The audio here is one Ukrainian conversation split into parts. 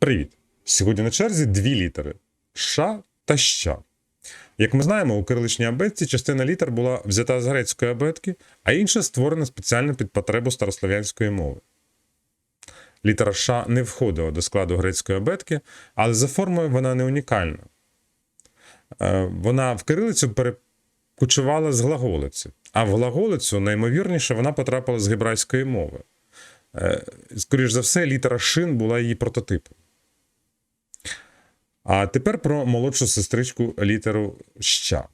Привіт! Сьогодні на черзі дві літери Ш та Щ. Як ми знаємо, у кириличній абетці частина літер була взята з грецької абетки, а інша створена спеціально під потребу старослов'янської мови. Літера Ш не входила до складу грецької абетки, але за формою вона не унікальна. Е, Вона в кирилицю перекочувала з глаголиці, а в глаголицю наймовірніше вона потрапила з гебрайської мови. Е, Скоріш за все, літера шин була її прототипом. А тепер про молодшу сестричку літеру ща.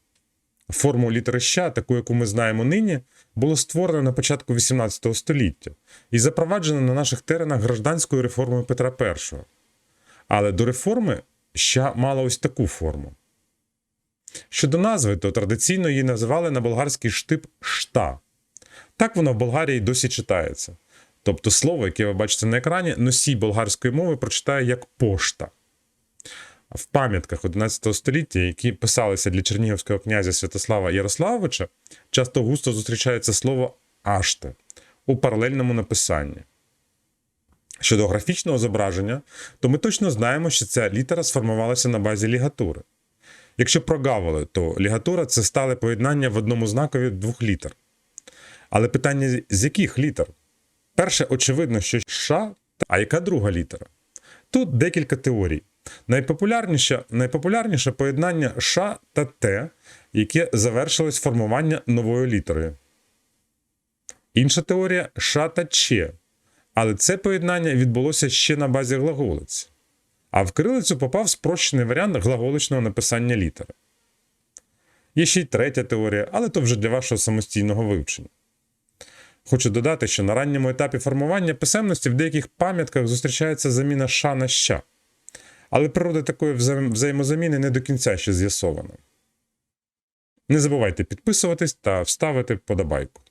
Форму літери ща, таку, яку ми знаємо нині, було створено на початку XVIII століття і запроваджено на наших теренах гражданською реформою Петра І. Але до реформи ща мала ось таку форму. Щодо назви, то традиційно її називали на болгарський штип шта. Так воно в Болгарії досі читається. Тобто слово, яке ви бачите на екрані, носій болгарської мови прочитає як пошта. В пам'ятках 11 століття, які писалися для чернігівського князя Святослава Ярославовича, часто густо зустрічається слово аште у паралельному написанні. Щодо графічного зображення, то ми точно знаємо, що ця літера сформувалася на базі лігатури. Якщо прогавили, то лігатура це стале поєднання в одному знакові двох літер. Але питання з яких літер? Перше, очевидно, що Ш, а яка друга літера? Тут декілька теорій. Найпопулярніше, найпопулярніше поєднання Ш та Т, яке завершилось формування новою літерою. Інша теорія Ш та Ч. Але це поєднання відбулося ще на базі глаголиць. А в кирилицю попав спрощений варіант глаголичного написання літери. Є ще й третя теорія, але то вже для вашого самостійного вивчення. Хочу додати, що на ранньому етапі формування писемності в деяких пам'ятках зустрічається заміна ша на ща. Але природа такої взаємозаміни не до кінця ще з'ясована. Не забувайте підписуватись та вставити вподобайку.